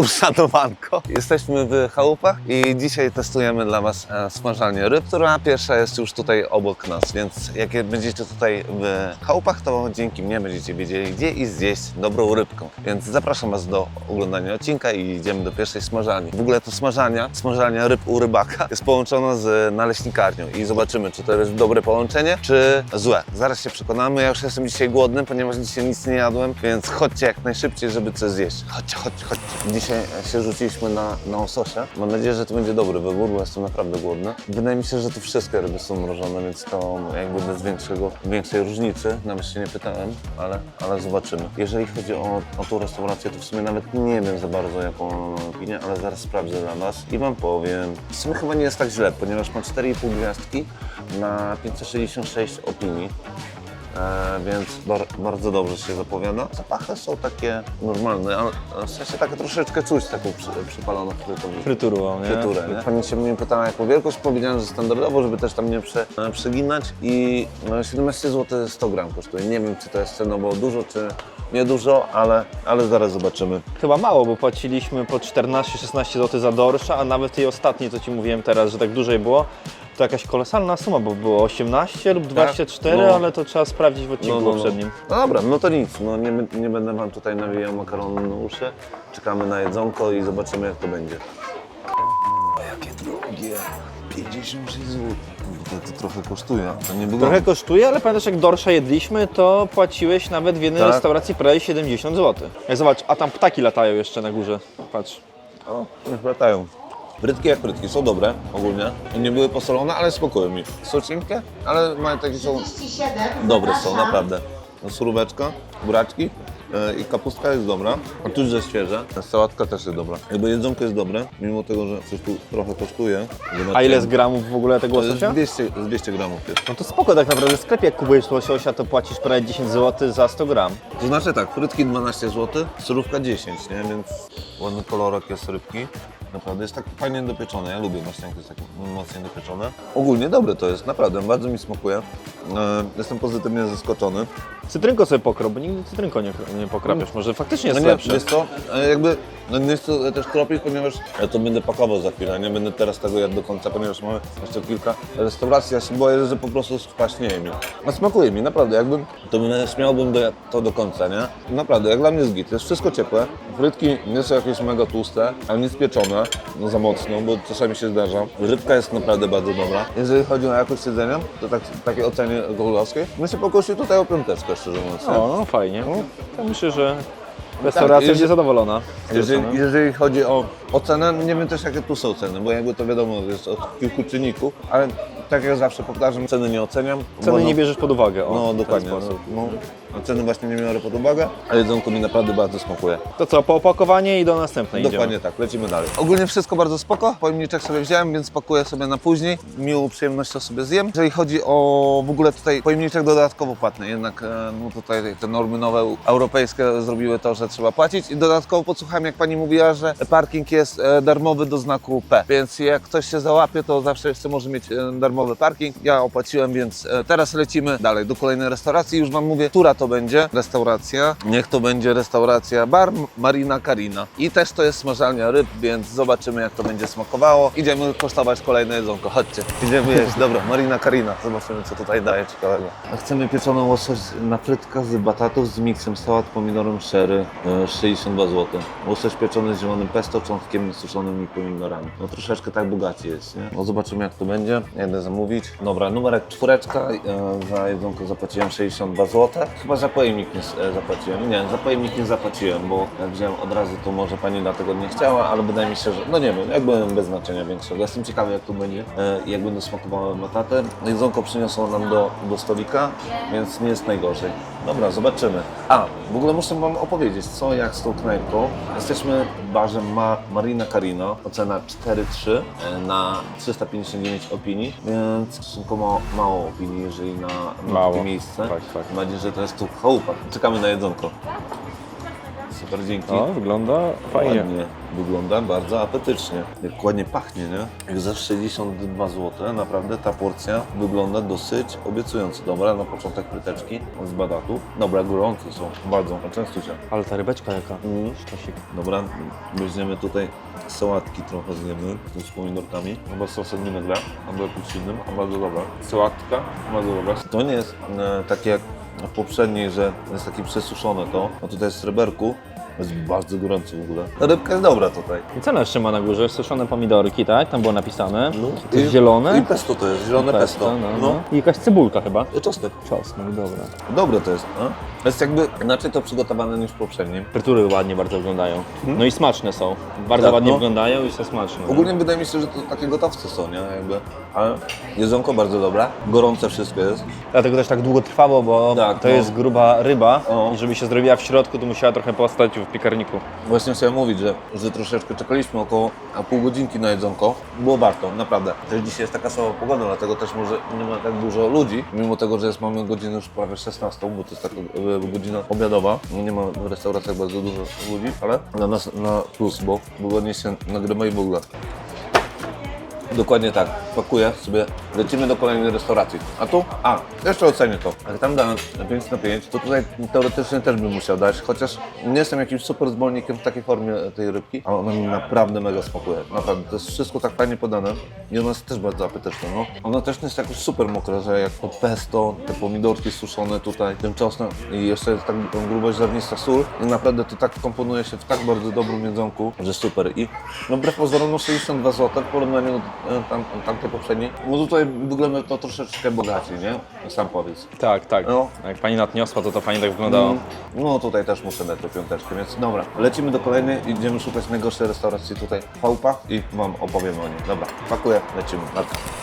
uszanowanko. Jesteśmy w chałupach i dzisiaj testujemy dla Was e, smażalnię ryb, która pierwsza jest już tutaj obok nas, więc jak będziecie tutaj w chałupach, to dzięki mnie będziecie wiedzieli, gdzie i zjeść dobrą rybką. Więc zapraszam Was do oglądania odcinka i idziemy do pierwszej smażalni. W ogóle to smażalnia, smażalnia ryb u rybaka jest połączona z naleśnikarnią i zobaczymy, czy to jest dobre połączenie, czy złe. Zaraz się przekonamy. Ja już jestem dzisiaj głodny, ponieważ dzisiaj nic nie jadłem, więc chodźcie jak najszybciej, żeby coś zjeść. Chodźcie, chodźcie, chodźcie. Dzisiaj się rzuciliśmy na, na ososia. Mam nadzieję, że to będzie dobry wybór, bo jestem naprawdę głodny. Wydaje mi się, że tu wszystkie ryby są mrożone, więc to jakby bez większego, większej różnicy. Nawet się nie pytałem, ale, ale zobaczymy. Jeżeli chodzi o, o tą restaurację, to w sumie nawet nie wiem za bardzo, jaką mam opinię, ale zaraz sprawdzę dla Was i Wam powiem. W sumie chyba nie jest tak źle, ponieważ ma 4,5 gwiazdki na 566 opinii. E, więc bar, bardzo dobrze się zapowiada. Zapachy są takie normalne, ale w sensie tak troszeczkę czuć taką przy, przypaloną Fryturą, nie? fryturę. Nie? Pani się mnie pytała jaką wielkość, powiedziałem, że standardowo, żeby też tam nie prze, e, przeginać i no, 17 zł 100 gram kosztuje. Nie wiem, czy to jest cenowo dużo, czy niedużo, ale, ale zaraz zobaczymy. Chyba mało, bo płaciliśmy po 14-16 zł za dorsza, a nawet tej ostatniej, co Ci mówiłem teraz, że tak dłużej było, to jakaś kolosalna suma, bo było 18 lub 24, No. ale to trzeba sprawdzić w odcinku poprzednim. No dobra, no to nic, no nie, nie będę Wam tutaj nawijał makaronu na uszy. Czekamy na jedzonko i zobaczymy jak to będzie. O, jakie drogie! 56 zł. To, to trochę kosztuje. To nie było... Trochę kosztuje, ale pamiętasz jak dorsza jedliśmy, to płaciłeś nawet w jednej Tak. restauracji prawie 70 zł. Jak zobacz, a tam ptaki latają jeszcze na górze. Patrz. O, już latają. Brytki jak brytki, są dobre ogólnie. Nie były posolone, ale smakują mi. Są cienkie, ale mają takie są... 37. Dobre są, zapraszam. naprawdę. No, suróweczka, buraczki e, i kapustka jest dobra, a tu że świeże. Sałatka też jest dobra. Jakby jedzonko jest dobre, mimo tego, że coś tu trochę kosztuje. A ile z gramów w ogóle tego To jest łososia? 200, z 200 gramów jest. No to spoko, tak naprawdę w sklepie jak kupujesz łososia, to płacisz prawie 10 zł za 100 gram. To znaczy tak, frytki 12 zł, surówka 10, nie? Więc ładny kolorek jest rybki. Naprawdę jest tak fajnie dopieczone. Ja lubię właśnie jak jest takie mocniej dopieczone. Ogólnie dobre to jest, naprawdę, bardzo mi smakuje. E, jestem pozytywnie zaskoczony. Cytrynko sobie pokrop, bo nigdy cytrynko nie, nie pokrapiasz. Może faktycznie jest No nie, lepsze. wiesz co, e, jakby no nie chcę też kropić, ponieważ ja to będę pakował za chwilę, nie będę teraz tego jadł do końca, ponieważ mamy jeszcze kilka restauracji, ja się boję, że po prostu spaśnieje mi. A smakuje mi, naprawdę, jakbym, to bym, śmiałbym do, to do końca, nie? Naprawdę, jak dla mnie jest git, jest wszystko ciepłe, frytki nie są jakieś mega tłuste, ale nie spieczone, no za mocno, bo czasami się zdarza. Rybka jest naprawdę bardzo dobra. Jeżeli chodzi o jakość jedzenia, to tak, takie ocenie my się pokusi tutaj o piąteczkę, szczerze mówiąc. nie? No, no fajnie. To myślę, że restauracja jeżeli- będzie zadowolona. z Jeżeli, oceny. jeżeli chodzi o, o cenę, nie wiem też jakie tu są ceny, bo jakby to wiadomo jest od kilku czynników, ale tak jak zawsze powtarzam, ceny nie oceniam. bo Ceny no, nie bierzesz pod uwagę. O, No w ten dokładnie, no, sposób. no, a ceny właśnie nie biorę pod uwagę, a jedzonko mi naprawdę bardzo smakuje. To co, po opakowanie i do następnej Dokładnie idziemy. tak, lecimy dalej. Ogólnie wszystko bardzo spoko, pojemniczek sobie wziąłem, więc pakuję sobie na później. Miłą przyjemnością sobie zjem. Jeżeli chodzi o w ogóle tutaj pojemniczek dodatkowo płatny, jednak e, no tutaj te normy nowe europejskie zrobiły to, że trzeba płacić i dodatkowo podsłuchałem jak pani mówiła, że parking jest e, darmowy do znaku P, więc jak ktoś się załapie, to zawsze jeszcze może mieć e, darmowy parking. Ja opłaciłem, więc e, teraz lecimy dalej do kolejnej restauracji. Już wam mówię, która to będzie restauracja. Niech to będzie restauracja Bar Marina Karina. I też to jest smażalnia ryb, więc zobaczymy jak to będzie smakowało. Idziemy kosztować kolejne jedzonko. Chodźcie, idziemy jeść. Dobra, Marina Karina. Zobaczymy co tutaj daje ciekawego. Chcemy pieczoną łosoś na frytkach z batatów z miksem sałat, pomidorem sherry, e, 62 zł. Łosoś pieczony z zielonym pesto, cząstkiem suszonym i pomidorami. No troszeczkę tak bogaci jest, nie? No zobaczymy jak to będzie. Jedę zamówić. Dobra, numerek czwóreczka. E, za jedzonko zapłaciłem 62 zł. Chyba za pojemnik nie e, zapłaciłem. Nie, za pojemnik nie zapłaciłem, bo jak wziąłem od razu, to może pani dlatego nie chciała, ale wydaje mi się, że no nie wiem, jakby bez znaczenia większego. Jestem ciekawy jak to będzie e, jak będą smakowały bataty. Jedzonko przyniosło nam do, do stolika, więc nie jest najgorzej. Dobra, zobaczymy. A, w ogóle muszę Wam opowiedzieć, co jak z tą knajpką. Jesteśmy w barze Ma Marina Carino, ocena 4,3 e, na 359 opinii, więc stosunkowo mało, mało opinii, jeżeli na, na Mało. takie miejsce. Tak, tak. Mam nadzieję, że to jest tu chałupa. Czekamy na jedzonko. Super, dzięki. O, wygląda fajnie. Ładnie wygląda, bardzo apetycznie. Jak ładnie pachnie, nie? Jak za 62 zł, naprawdę ta porcja wygląda dosyć obiecująco. Dobra, na początek pryteczki z badatu. Dobra, gorące są, bardzo, często się. Ale ta rybeczka jaka? Mm. Sztosik. Dobra, weźmiemy tutaj sałatki trochę zjemy z pomidorkami, albo z sosem vinaigrette, albo jakimś innym, a bardzo dobra. Sałatka, bardzo dobra. To nie jest e, takie jak w poprzedniej, że jest takie przesuszone to, a tutaj jest sreberku, jest bardzo gorąco w ogóle. Rybka jest dobra tutaj. I co jeszcze ma na górze? Suszone pomidorki, tak? Tam było napisane. No. Jest zielone? I pesto to jest, zielone pesto. no, no. I jakaś cebulka chyba. I czosnek. Czosnek, dobra. Dobre to jest, no. Jest jakby inaczej to przygotowane niż w poprzednim. Frytury ładnie bardzo wyglądają. No i smaczne są. Bardzo Tak, ładnie no. wyglądają i są smaczne. Ogólnie wydaje mi się, że to takie gotowce są, nie? Jakby. Ale jedzonko bardzo dobre, gorące wszystko jest. Dlatego też tak długo trwało, bo Tak, to no. jest gruba ryba O. i żeby się zrobiła w środku, to musiała trochę postać w piekarniku. Właśnie chciałem mówić, że, że troszeczkę czekaliśmy około pół godzinki na jedzonko. Było warto, naprawdę. Też dzisiaj jest taka słaba pogoda, dlatego też może nie ma tak dużo ludzi. Mimo tego, że jest, mamy godzinę już prawie 16, bo to jest taka e, godzina obiadowa. Nie ma w restauracjach bardzo dużo ludzi, ale dla nas na plus, bo wygodnie się nagrywa i w ogóle. Dokładnie tak. Pakuję sobie, lecimy do kolejnej restauracji. A tu? A, jeszcze ocenię to. Jak tam dałem 5 na 5, to tutaj teoretycznie też bym musiał dać, chociaż nie jestem jakimś super zwolennikiem w takiej formie tej rybki, ale ona mi naprawdę mega smakuje. Naprawdę, to jest wszystko tak fajnie podane i ona jest też bardzo apetyczna, no. Ona też nie jest jakoś super mokra, że jak to pesto, te pomidorki suszone tutaj, ten czosnek i jeszcze jest tak grubość ziarnista sól i naprawdę to tak komponuje się w tak bardzo dobrym jedzonku, że super. I no wbrew pozorom no 62 zł w porównaniu e, tam, tamtej poprzedniej, no tutaj wygląda to troszeczkę bogaciej, nie? Sam powiedz. Tak, tak. No. Jak pani nadniosła, to to fajnie tak wyglądało. No tutaj też muszę dać do piąteczki, więc dobra. Lecimy do kolejnej, idziemy szukać najgorszej restauracji tutaj w Chałupach i Wam opowiem o niej. Dobra, pakuję, lecimy.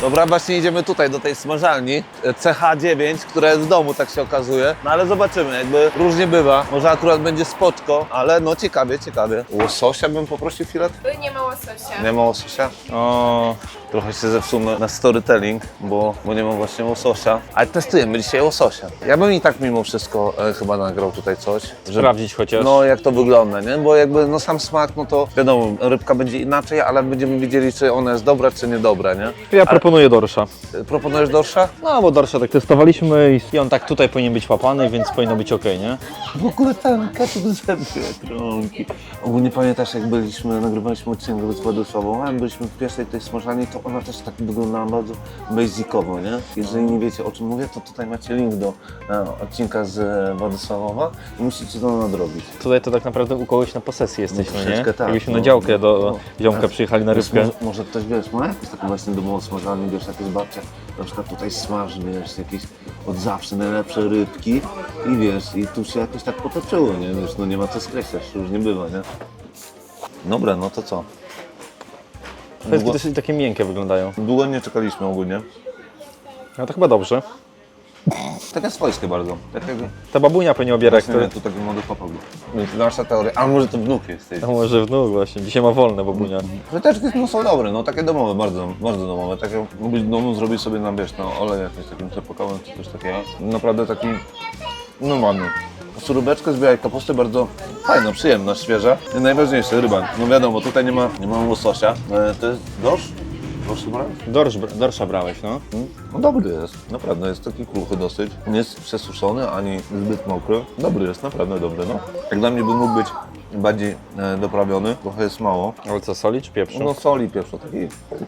Dobra, właśnie idziemy tutaj do tej smażalni e, CH9, która jest w domu, tak się okazuje. No ale zobaczymy, jakby różnie bywa. Może akurat będzie spoczko, ale no ciekawie, ciekawie. Łososia bym poprosił filet? Tu nie ma łososia. Nie ma łososia? O, Trochę się zepsumy na storytelling, bo, bo nie ma właśnie łososia. Ale testujemy dzisiaj łososia. Ja bym i tak mimo wszystko e, chyba nagrał tutaj coś. żeby- sprawdzić chociaż. No jak to wygląda, nie? Bo jakby no sam smak, no to wiadomo, rybka będzie inaczej, ale będziemy widzieli, czy ona jest dobra, czy niedobra, nie? Ja proponuję dorsza. E, Proponujesz dorsza? No, bo dorsza tak testowaliśmy i on tak tutaj powinien być łapany, więc powinno być ok, nie? W ogóle ten ketchup zęby, trąki. Ogólnie pamiętasz, jak byliśmy, nagrywaliśmy odcinek z Władysławą, a byliśmy w pierwszej tej smażalni, to ona też tak wyglądała bardzo basicowo, nie? Jeżeli nie wiecie, o czym mówię, to tutaj macie link do e, odcinka z e, Władysławowa i musicie to nadrobić. Tutaj to tak naprawdę u kogoś na posesji jesteśmy, nie? troszeczkę tak, Jakbyśmy no. na działkę do No. ziomka przyjechali na Wiesz, rybkę. Może, może ktoś, wiesz, ma jakąś taką właśnie domową smażalnię, wiesz, jakieś babcia na przykład tutaj smaży, wiesz, jakieś od zawsze najlepsze rybki i wiesz, i tu się jakoś tak potoczyło, nie? Wiesz, no nie ma co skreślać, już nie bywa, nie? Dobra, no to co? Frytki Długo, dosyć takie miękkie wyglądają. długo nie czekaliśmy ogólnie. No to chyba dobrze. Takie swojskie bardzo. Takie, Ta babunia pewnie obiera, to... tu taki młody chłopak był. Więc nasza teoria, a może to wnuk jest tej. A może wnuk właśnie, dzisiaj ma wolne babunia. Fryteczki no, są dobre, no takie domowe, bardzo, bardzo domowe. Takie mógłbyś w domu zrobić sobie na wiesz, no olej jakimś takim cepokałem czy coś takiego. Naprawdę taki, no Surubeczka z białej kapusty bardzo fajna, przyjemna, świeża. I najważniejsze, ryba. No wiadomo, tutaj nie ma, nie ma łososia. E, to jest dorsz? Dorsz chyba? Dorsz, dorsza brałeś, no. No dobry jest, naprawdę jest taki kruchy dosyć. Nie jest przesuszony ani zbyt mokry. Dobry jest, naprawdę dobry, no. Jak dla mnie by mógł być bardziej e, doprawiony, trochę jest mało. Ale co, soli czy pieprzu? No soli pieprzu, taki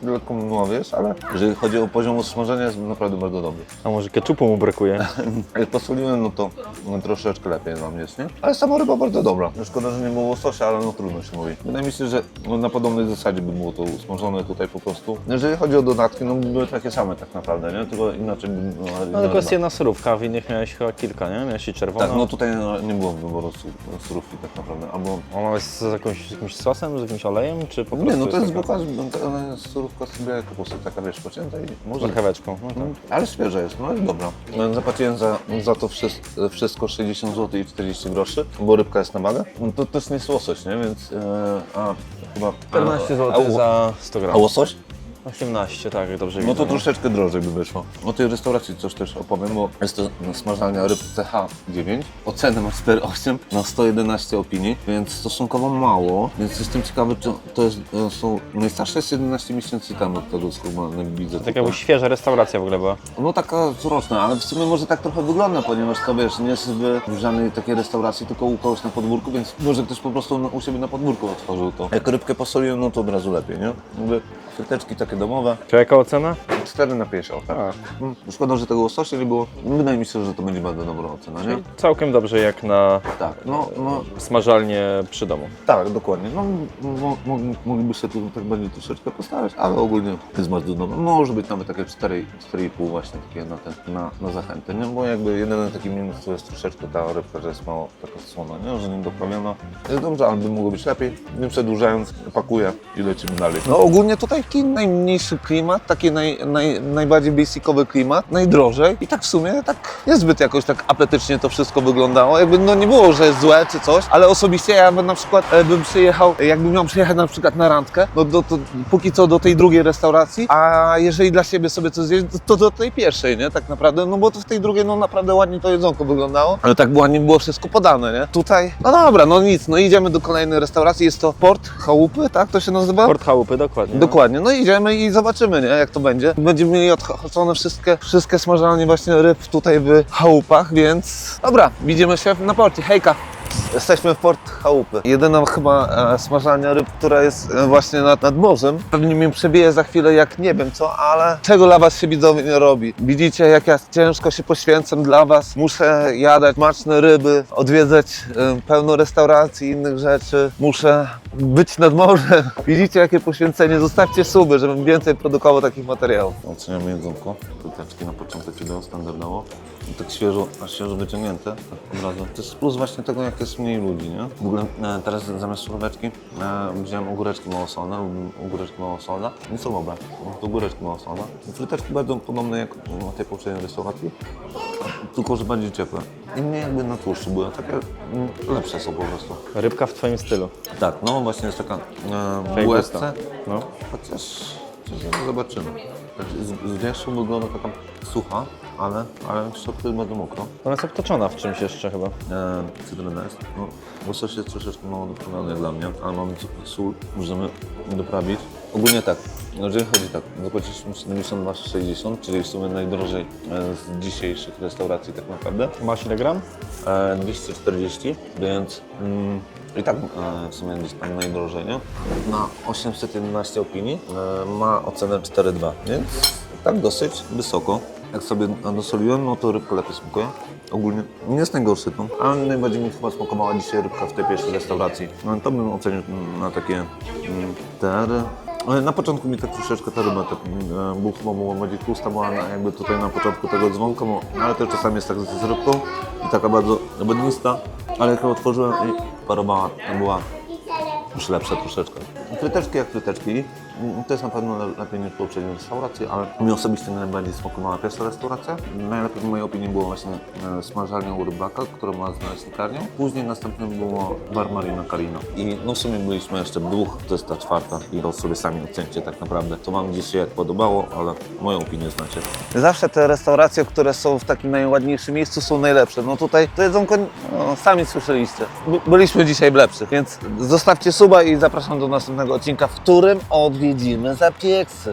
lekko mgławy jest, ale jeżeli chodzi o poziom usmażenia jest naprawdę bardzo dobry. A może keczupu mu brakuje? Jak posoliłem, no to no, troszeczkę lepiej nam jest, nie? Ale sama ryba bardzo dobra. No Szkoda, że nie było łososia, ale no trudno się mówi. Wydaje mi się, że no, na podobnej zasadzie by było to usmażone tutaj po prostu. Jeżeli chodzi o dodatki, no by były takie same tak naprawdę, nie? Tylko inaczej by... No, No tylko jest jedna surówka, w innych miałeś chyba kilka, nie? Miałeś i czerwoną. Tak, no tutaj no, nie było wyboru su- surówki tak naprawdę, albo... Ona jest z, jakąś, z jakimś sosem, z jakimś olejem, czy po prostu Nie, no to jest taka zwykła ona jest surówka z białej kapusty, taka wiesz, pocięta i może... marcheweczką? No tak. Mm, Ale świeże jest, no jest dobra. No, Zapłaciłem za, za to wszystko, wszystko 60 zł i 40 groszy, bo rybka jest na wagę. No, to też nie jest łosoś, nie? Więc, e, a chyba... 14 a, zł za 100 A łosoś? 18, tak, jak dobrze No widzę. to troszeczkę drożej by wyszło. O tej restauracji coś też opowiem, bo jest to smażalnia ryb CH9. Ocenę ma 4,8 na 111 opinii, więc stosunkowo mało. Więc jestem ciekawy, czy to jest, e, są najstarsze jest 11 miesięcy temu, od tego skubany widzę. Tak tutaj. jakby świeża restauracja w ogóle była. No taka wzroczna, ale w sumie może tak trochę wygląda, ponieważ to wiesz, nie jest w, w żadnej takiej restauracji, tylko u kogoś na podwórku, więc może ktoś po prostu na- u siebie na podwórku otworzył to. Jak rybkę posoliłem, no to od razu lepiej, nie? Jakby fryteczki domowe. To jaka ocena? 4 na 5, o tak. A. Mm, Szkoda, że tego łososia nie było. Wydaje mi się, że to będzie bardzo dobra ocena, nie? Całkiem dobrze jak na Tak, no, no smażalnię przy domu. tak, dokładnie. No, mo, mo, mogliby się tu tak bardziej troszeczkę postarać, ale ogólnie jest bardzo dobre. Może być nawet takie 4, 4,5 właśnie takie na, ten, na, na zachętę, nie? Bo jakby jedyny taki minus to jest troszeczkę ta rybka, że jest mało taka słona, nie? Że nie doprawiono. Jest dobrze, ale by mogło być lepiej. Nie przedłużając, pakuję i lecimy dalej. No ogólnie tutaj taki najmniejszy klimat, taki naj, naj, najbardziej basicowy klimat, najdrożej i tak w sumie tak niezbyt jakoś tak apetycznie to wszystko wyglądało. Jakby no nie było, że jest złe czy coś, ale osobiście ja bym na przykład e, bym przyjechał, jakbym miał przyjechać na przykład na randkę, no do, to, póki co do tej drugiej restauracji, a jeżeli dla siebie sobie coś zjeść, to do tej pierwszej, nie? Tak naprawdę, no bo to w tej drugiej no naprawdę ładnie to jedzonko wyglądało, ale tak ładnie było wszystko podane, nie? Tutaj, no dobra, no nic, no idziemy do kolejnej restauracji, jest to Port Chałupy, tak to się nazywa? Port Chałupy, dokładnie. Dokładnie, no idziemy i zobaczymy, nie, jak to będzie. Będziemy mieli odhaczone wszystkie, wszystkie smażalnie właśnie ryb tutaj w chałupach, więc dobra, widzimy się na porcie. Hejka! Jesteśmy w Port Chałupy. Jedyna chyba e, smażalnia ryb, która jest e, właśnie nad, nad morzem. Pewnie mnie przebije za chwilę jak nie wiem co, ale czego dla was się widzowie robi. Widzicie jak ja ciężko się poświęcam dla was. Muszę jadać smaczne ryby, odwiedzać e, pełno restauracji i innych rzeczy. Muszę być nad morzem. Widzicie jakie poświęcenie. Zostawcie suby, żebym więcej produkował takich materiałów. Oceniamy jedzonko. Tuteczki na początek idą standardowo. Tak świeżo, a świeżo wyciągnięte tak od razu. To jest plus właśnie tego, jak jest mniej ludzi, nie? W ogóle e, teraz zamiast suróweczki e, wziąłem ogóreczki małosolne, ogóreczki małosolne. Nie są dobre, to ogóreczki małosolne. Fryteczki będą podobne jak na tej poprzedniej restauracji, tylko że bardziej ciepłe. I mniej jakby na tłuszczu były, takie mm, lepsze są po prostu. Rybka w twoim stylu. Tak, no właśnie jest taka e, łezce, No. chociaż chociaż zobaczymy. Tak, Z, z wierzchu wygląda taka sucha, ale, ale środku jest bardzo mokro. Ona jest obtoczona w czymś jeszcze chyba. E, cytryna jest. No, łosoś jest troszeczkę mało doprawiony dla mnie, ale mamy sól, możemy doprawić. Ogólnie tak, jeżeli chodzi tak, zapłaciliśmy 72,60, czyli w sumie najdrożej e, z dzisiejszych restauracji tak naprawdę. Masz ile gram? E, 240, więc mm, i tak e, w sumie gdzieś tam najdrożej, nie? Na 811 opinii e, ma ocenę 4,2, więc tak dosyć wysoko. Jak sobie dosoliłem, no to rybka lepiej smakuje. Ogólnie nie jest najgorszy to, ale najbardziej mi chyba smakowała dzisiaj rybka w tej pierwszej restauracji. No, to bym ocenił na takie mm, tery. Na początku mi tak troszeczkę ta ryba tak, e, był chyba była bardziej tłusta, była na, jakby tutaj na początku tego dzwonka, bo- ale też czasami jest tak z, z rybką i taka bardzo wodnista, ale jak ją otworzyłem i parowała, była już lepsza troszeczkę. Fryteczki jak fryteczki, Mm, to jest na pewno le- lepiej niż poprzednie restauracje, ale mi osobiście najbardziej smakowała pierwsza restauracja. Najlepiej w mojej opinii było właśnie e, smażalnia u rybaka, która ma znaleźć piekarnią. Później następnym było bar Marina Carino. I no w sumie byliśmy jeszcze w dwóch, to jest ta czwarta i to sobie sami ocencie tak naprawdę, co wam dzisiaj jak podobało, ale moją opinię znacie. Zawsze te restauracje, które są w takim najładniejszym miejscu są najlepsze. No tutaj to jedzonko, no, sami słyszeliście. By- Byliśmy dzisiaj w lepszych, więc zostawcie suba i zapraszam do odcinka, w którym odwiedzimy zapieksy.